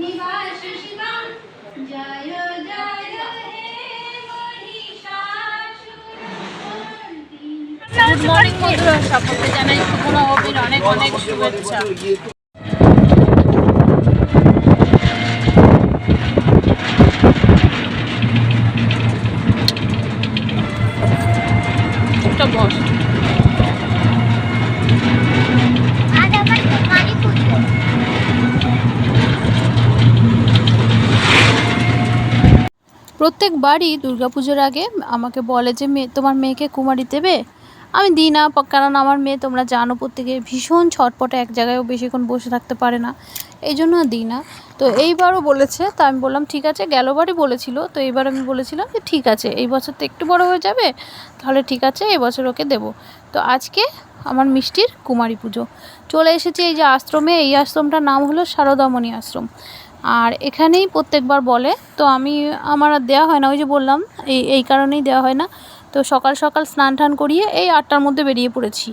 নিবাস good morning বন্ধুরা। সকলকে জানাই শুভ নবমীর অনেক অনেক শুভেচ্ছা। প্রত্যেকবারই দুর্গাপুজোর আগে আমাকে বলে যে মেয়ে তোমার মেয়েকে কুমারী দেবে। আমি দিই না কারণ আমার মেয়ে তোমরা জানো প্রত্যেকে ভীষণ ছটপটে, এক জায়গায়ও বেশিক্ষণ বসে থাকতে পারে না। এই জন্য দিই না। তো এইবারও বলেছে, তা আমি বললাম, ঠিক আছে। গেলোবারই বলেছিল, তো এইবার আমি বলেছিলাম যে, ঠিক আছে, এই বছর তো একটু বড় হয়ে যাবে, তাহলে ঠিক আছে, এই বছর ওকে দেবো। তো আজকে আমার মিষ্টির কুমারী পুজো। চলে এসেছি এই যে আশ্রমে, এই আশ্রমটার নাম হলো শারদামণি আশ্রম। আর এখানেই প্রত্যেকবার বলে। তো আমি, আমার আর দেওয়া হয় না, ওই যে বললাম, এই এই কারণেই দেওয়া হয় না। তো সকাল সকাল স্নান টান করিয়ে এই আটটার মধ্যে বেরিয়ে পড়েছি।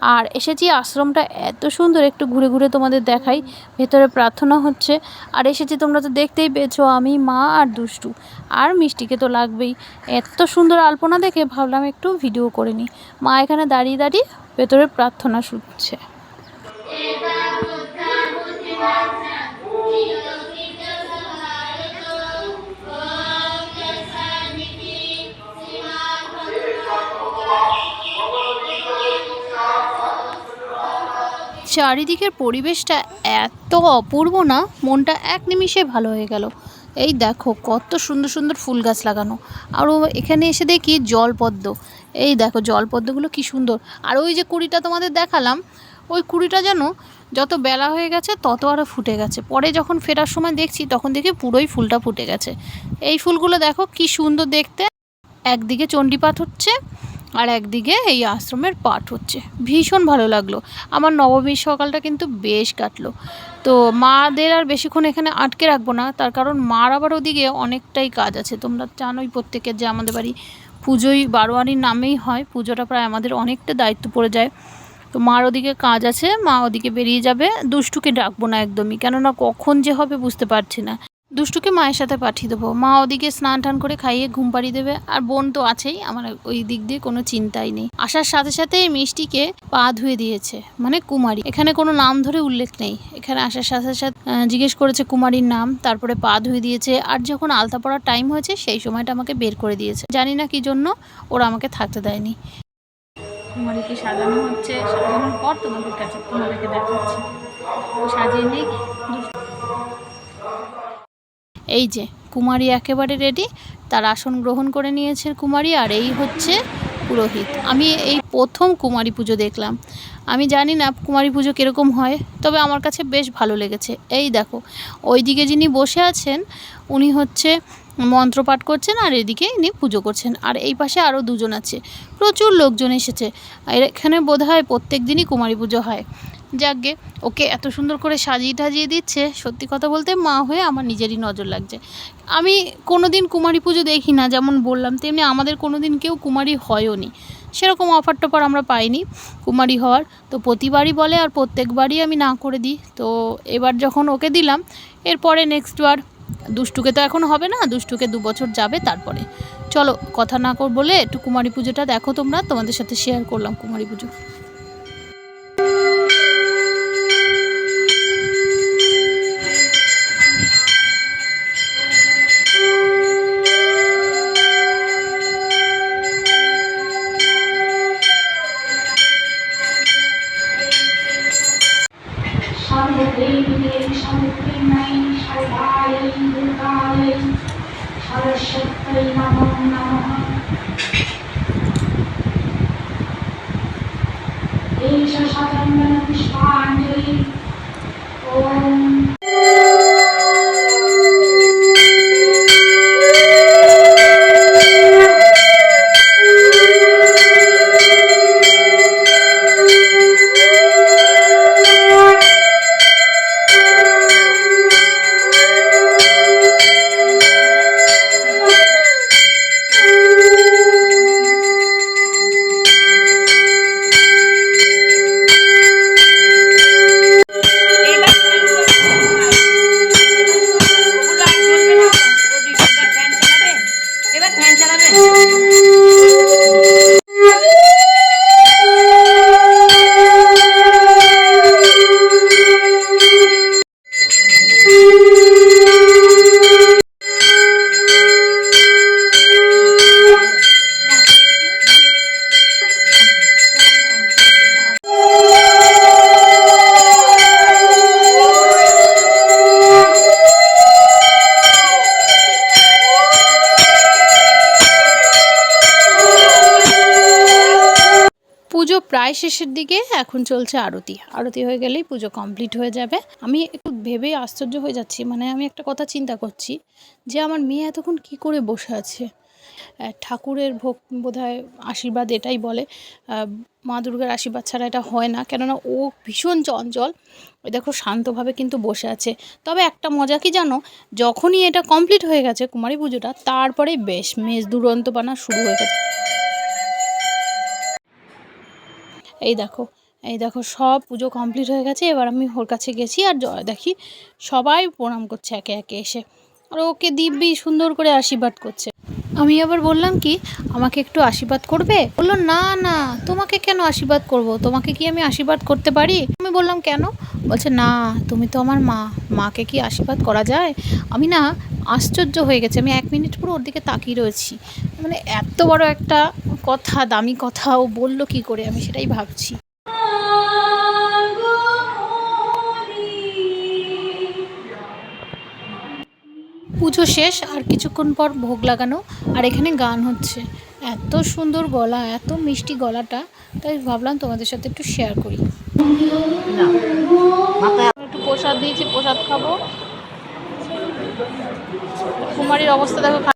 আর এসেছি আশ্রমটা এত সুন্দর, একটু ঘুরে ঘুরে তোমাদের দেখাই। ভেতরে প্রার্থনা হচ্ছে। আর এসেছি তোমরা তো দেখতেই পেয়েছ, আমি, মা আর দুষ্টু। আর মিষ্টিকে তো লাগবেই। এত সুন্দর আলপনা দেখে ভাবলাম একটু ভিডিও করে নিই। মা এখানে দাঁড়িয়ে দাঁড়িয়ে ভেতরে প্রার্থনা শুনছে। চারিদিকের পরিবেশটা এত অপূর্ব না, মনটা এক নিমিষে ভালো হয়ে গেল। এই দেখো কত সুন্দর সুন্দর ফুল গাছ লাগানো। আরও এখানে এসে দেখি জলপদ্ম। এই দেখো জলপদ্মগুলো কি সুন্দর। আর ওই যে কুড়িটা তোমাদের দেখালাম, ওই কুড়িটা যেন যত বেলা হয়ে গেছে তত আরও ফুটে গেছে। পরে যখন ফেরার সময় দেখছি, তখন দেখি পুরোই ফুলটা ফুটে গেছে। এই ফুলগুলো দেখো কি সুন্দর দেখতে। একদিকে চণ্ডীপাঠ হচ্ছে আর একদিকে এই আশ্রমের পাঠ হচ্ছে। ভীষণ ভালো লাগল। আমার নবমীর সকালটা কিন্তু বেশ কাটলো। তো মাদের আর বেশিক্ষণ এখানে আটকে রাখব না, তার কারণ মার আবার ওদিকে অনেকটাই কাজ আছে। তোমরা জানোই প্রত্যেকের যে আমাদের বাড়ি পুজোই বারোয়ারির নামেই হয়, পুজোটা প্রায় আমাদের অনেকটা দায়িত্ব পড়ে যায়। তো মার ওদিকে কাজ আছে, মা ওদিকে বেরিয়ে যাবে। দুষ্টুকে ডাকবো না একদমই, কেননা কখন যে হবে বুঝতে পারছি না। দুষ্টুকে মায়ের সাথে পাঠিয়ে দেবো। মা ওদিকে স্নান টান করে খাইয়ে ঘুম পাড়িয়ে দেবে। আর বোন তো আছেই, আমার ওই দিক দিয়ে কোনো চিন্তাই নেই। আসার সাথে সাথে মিষ্টিকে পা ধুয়ে দিয়েছে মানে কুমারী। এখানে কোনো নাম ধরে উল্লেখ নেই। এখানে আসার সাথে সাথে জিজ্ঞেস করেছে কুমারীর নাম, তারপরে পা ধুয়ে দিয়েছে। আর যখন আলতা পড়ার টাইম হয়েছে, সেই সময়টা আমাকে বের করে দিয়েছে। জানি না কি জন্য ওরা আমাকে থাকতে দেয়নি। কুমারীকে সাজানো হচ্ছে। সাজানোর পর তোমাদের কাছে তোমাদেরকে দেখাচ্ছি। সাজিয়ে নিক। এই যে, কুমারী একেবারে রেডি তার আসন গ্রহণ করে নিয়েছে কুমারী, আর এই হচ্ছে পুরোহিত। আমি এই প্রথম কুমারী পুজো দেখলাম। আমি জানি না কুমারী পুজো কীরকম হয়, তবে আমার কাছে বেশ ভালো লেগেছে। এই দেখো, ওইদিকে যিনি বসে আছেন, উনি হচ্ছে মন্ত্রপাঠ করছেন, আর এদিকে ইনি পুজো করছেন। আর এই পাশে আরও দুজন আছে। প্রচুর লোকজন এসেছে। আর এখানে বোধ হয় প্রত্যেক দিনই কুমারী পুজো হয়। যাকগে, ওকে এত সুন্দর করে সাজিয়ে টাজিয়ে দিচ্ছে, সত্যি কথা বলতে মা হয়ে আমার নিজেরই নজর লাগছে। আমি কোনো দিন কুমারী পুজো দেখি না, যেমন বললাম, তেমনি আমাদের কোনো দিন কেউ কুমারী হয়ও নি। সেরকম অফার টফার আমরা পাইনি কুমারী হওয়ার। তো প্রতিবারই বলে আর প্রত্যেকবারই আমি না করে দিই। তো এবার যখন ওকে দিলাম, এরপরে নেক্সট বার, দুষ্টুকে তো এখন হবে না, দুষ্টুকে দু বছর যাবে তারপরে। চলো, কথা না কর বলে একটু কুমারী পুজোটা দেখো তোমরা, তোমাদের সাথে শেয়ার করলাম কুমারী পুজো। সরস্বত্যই নম নম। এই সদঙ্গন পুষ্পাঞ্জলি প্রায় শেষের দিকে এখন চলছে আরতি। আরতি হয়ে গেলেই পুজো কমপ্লিট হয়ে যাবে। আমি একটু ভেবে আশ্চর্য হয়ে যাচ্ছি মানে আমি একটা কথা চিন্তা করছি যে আমার মেয়ে এতক্ষণ কি করে বসে আছে? ঠাকুরের ভোগ বোধহয় আশীর্বাদ এটাই বলে। মা দুর্গার আশীর্বাদ ছাড়া এটা হয় না, কেননা ও ভীষণ চঞ্চল। দেখো, শান্তভাবে কিন্তু বসে আছে। তবে একটা মজা কি জানো? যখনই এটা কমপ্লিট হয়ে গেছে কুমারী পুজোটা তারপরে বেশ, মেজ দুরন্তপানা শুরু হয়ে গেছে। এই দেখো এই দেখো, সব পুজো কমপ্লিট হয়ে গেছে। এবার আমি ওর কাছে গেছি আর দেখি সবাই প্রণাম করছে একে একে এসে। আর ওকে দিব্যি সুন্দর করে আশীর্বাদ করছে। আমি আবার বললাম কি, আমাকে একটু আশীর্বাদ করবে? বলল, না না, তোমাকে কেন আশীর্বাদ করব? তোমাকে কি আমি আশীর্বাদ করতে পারি? আমি বললাম, কেন? বলছে, না, তুমি তো আমার মা। মাকে কি আশীর্বাদ করা যায়? আমি না আশ্চর্য হয়ে গেছে। আমি এক মিনিট পুরো ওর দিকে তাকিয়ে রয়েছি। মানে এত বড় একটা কথা দামি কথা ও বলল কি করে? আমি সেটাই ভাবছি। পুজো শেষ আর কিছুক্ষণ পর ভোগ লাগানো আর এখানে গান হচ্ছে। এত সুন্দর গলা এত মিষ্টি গলাটা তাই ভাবলাম তোমাদের সাথে একটু শেয়ার করি। একটু প্রসাদ দিয়েছি প্রসাদ খাব। কুমারীর অবস্থা দেখো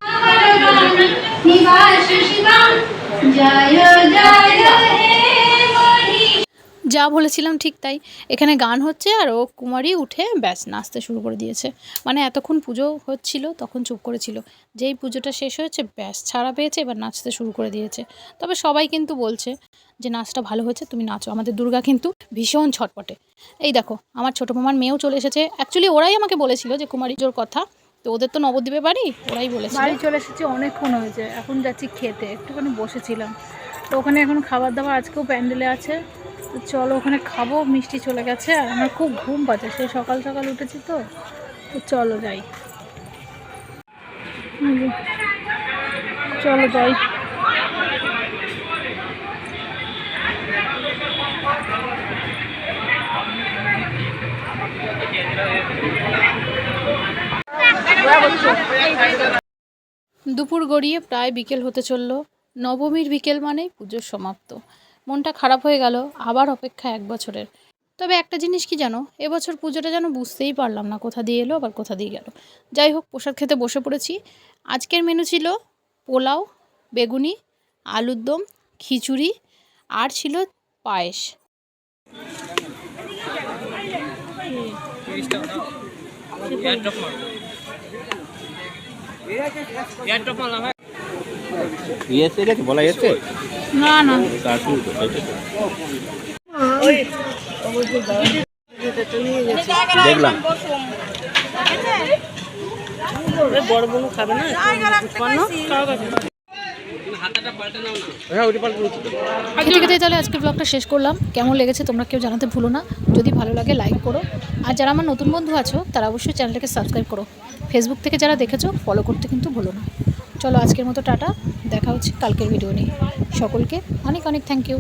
যা বলেছিলাম ঠিক তাই। এখানে গান হচ্ছে আর ও কুমারী উঠে ব্যাস নাচতে শুরু করে দিয়েছে। মানে এতক্ষণ পুজো হচ্ছিল, তখন চুপ করেছিল। যেই পুজোটা শেষ হয়েছে, ব্যাস ছাড়া পেয়েছে, এবার নাচতে শুরু করে দিয়েছে। তবে সবাই কিন্তু বলছে যে, নাচটা ভালো হয়েছে, তুমি নাচো। আমাদের দুর্গা কিন্তু ভীষণ ছটপটে। এই দেখো, আমার ছোটো মামার মেয়েও চলে এসেছে। অ্যাকচুয়ালি ওরাই আমাকে বলেছিল যে, কুমারী জোর কথা। তো ওদের তো নবদ্বীপে বাড়ি? ওরাই বলেছে বাড়ি চলে এসেছি, অনেকক্ষণ হয়েছে। এখন যাচ্ছি খেতে। একটুখানি বসেছিলাম। তো ওখানে এখন খাবার দাবার আজকেও প্যান্ডেলে আছে। তো চলো ওখানে খাব, মিষ্টি চলে গেছে। আর আমার খুব ঘুম পাচ্ছে। সেই সকাল সকাল উঠেছি তো। তো চলো যাই। চলো যাই। দুপুর গড়িয়ে প্রায় বিকেল হতে চলল। নবমীর বিকেল মানেই পুজোর সমাপ্ত। মনটা খারাপ হয়ে গেল আবার অপেক্ষা এক বছরের। তবে একটা জিনিস কি জানো এবছর পুজোটা যেন বুঝতেই পারলাম না কোথা দিয়ে এলো আবার কোথা দিয়ে গেল। যাই হোক প্রসাদ খেতে বসে পড়েছি। আজকের মেনু ছিল পোলাও বেগুনি আলুর দম খিচুড়ি আর ছিল পায়েস। এসে গেছে বলা যাচ্ছে? না না। কার্টুন তো। দেখলাম। বড় ওটা খাবে দিচ্ছি তো। খেতে খেতে তাহলে আজকে ব্লগটা শেষ করলাম। কেমন লেগেছে তোমরা কেউ জানাতে ভুলো না। যদি ভালো লাগে লাইক করো। আর যারা আমার নতুন বন্ধু আছো, তারা অবশ্যই চ্যানেলটাকে সাবস্ক্রাইব করো। ফেসবুক থেকে যারা দেখেছ ফলো করতে কিন্তু ভুলো না। চলো আজকের মতো টাটা। দেখা হচ্ছে কালকের ভিডিও নিয়ে। সকলকে অনেক অনেক থ্যাংক ইউ